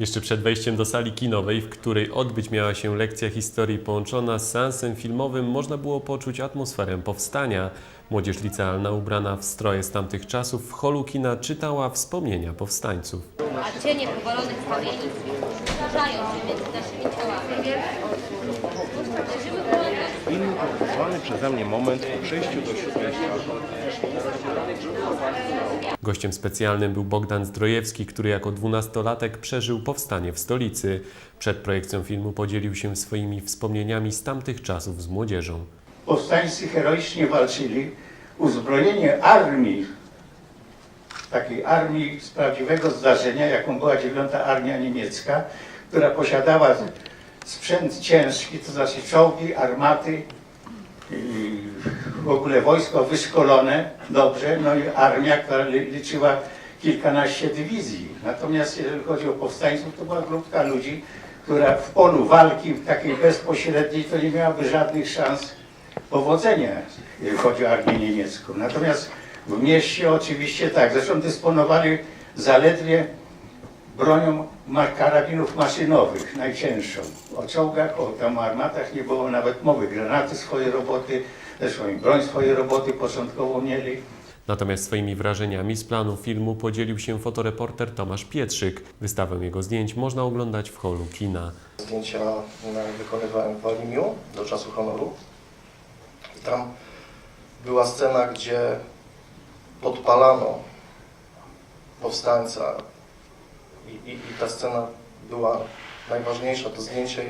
Jeszcze przed wejściem do sali kinowej, w której odbyć miała się lekcja historii połączona z seansem filmowym, można było poczuć atmosferę powstania. Młodzież licealna ubrana w stroje z tamtych czasów w holu kina czytała wspomnienia powstańców. a cienie powalonych kamieni się między naszymi Pokazywany przeze mnie moment po przejściu do śródmieścia. Gościem specjalnym był Bogdan Zdrojewski, który jako dwunastolatek przeżył powstanie w stolicy. Przed projekcją filmu podzielił się swoimi wspomnieniami z tamtych czasów z młodzieżą. Powstańcy heroicznie walczyli. Uzbrojenie armii, takiej armii z prawdziwego zdarzenia, jaką była dziewiąta Armia Niemiecka, która posiadała sprzęt ciężki, to znaczy czołgi, armaty, w ogóle wojsko wyszkolone dobrze, no i armia, która li- liczyła kilkanaście dywizji. Natomiast jeżeli chodzi o powstańców, to była grupka ludzi, która w polu walki takiej bezpośredniej to nie miałaby żadnych szans powodzenia, jeżeli chodzi o armię niemiecką. Natomiast w mieście oczywiście tak, zresztą dysponowali zaledwie bronią ma- karabinów maszynowych, najcięższą. O czołgach, o tam armatach nie było nawet mowy. Granaty swoje roboty, zresztą i broń swoje roboty początkowo mieli. Natomiast swoimi wrażeniami z planu filmu podzielił się fotoreporter Tomasz Pietrzyk. Wystawę jego zdjęć można oglądać w holu kina. Zdjęcia e, wykonywałem w Walimiu do czasu honoru. I tam była scena, gdzie podpalano powstańca i, i, i ta scena była najważniejsza. To zdjęcie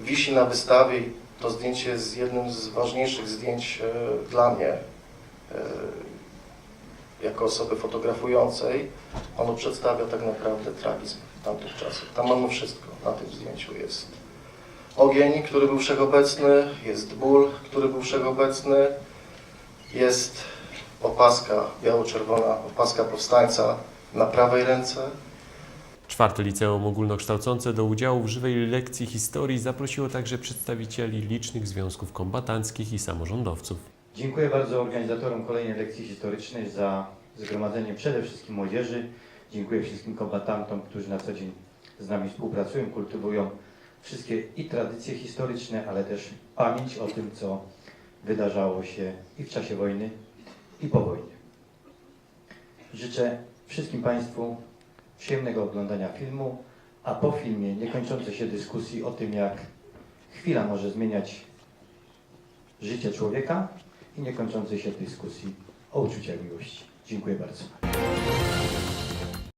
wisi na wystawie i to zdjęcie jest jednym z ważniejszych zdjęć e, dla mnie e, jako osoby fotografującej. Ono przedstawia tak naprawdę tragizm tamtych czasów. Tam mamy wszystko. Na tym zdjęciu jest ogień, który był wszechobecny, jest ból, który był wszechobecny, jest opaska biało-czerwona, opaska powstańca na prawej ręce. Czwarte liceum ogólnokształcące do udziału w żywej lekcji historii zaprosiło także przedstawicieli licznych związków kombatanckich i samorządowców. Dziękuję bardzo organizatorom kolejnej lekcji historycznej za zgromadzenie przede wszystkim młodzieży. Dziękuję wszystkim kombatantom, którzy na co dzień z nami współpracują, kultywują wszystkie i tradycje historyczne, ale też pamięć o tym, co wydarzało się i w czasie wojny, i po wojnie. Życzę wszystkim Państwu przyjemnego oglądania filmu, a po filmie niekończącej się dyskusji o tym, jak chwila może zmieniać życie człowieka i niekończącej się dyskusji o uczuciach miłości. Dziękuję bardzo.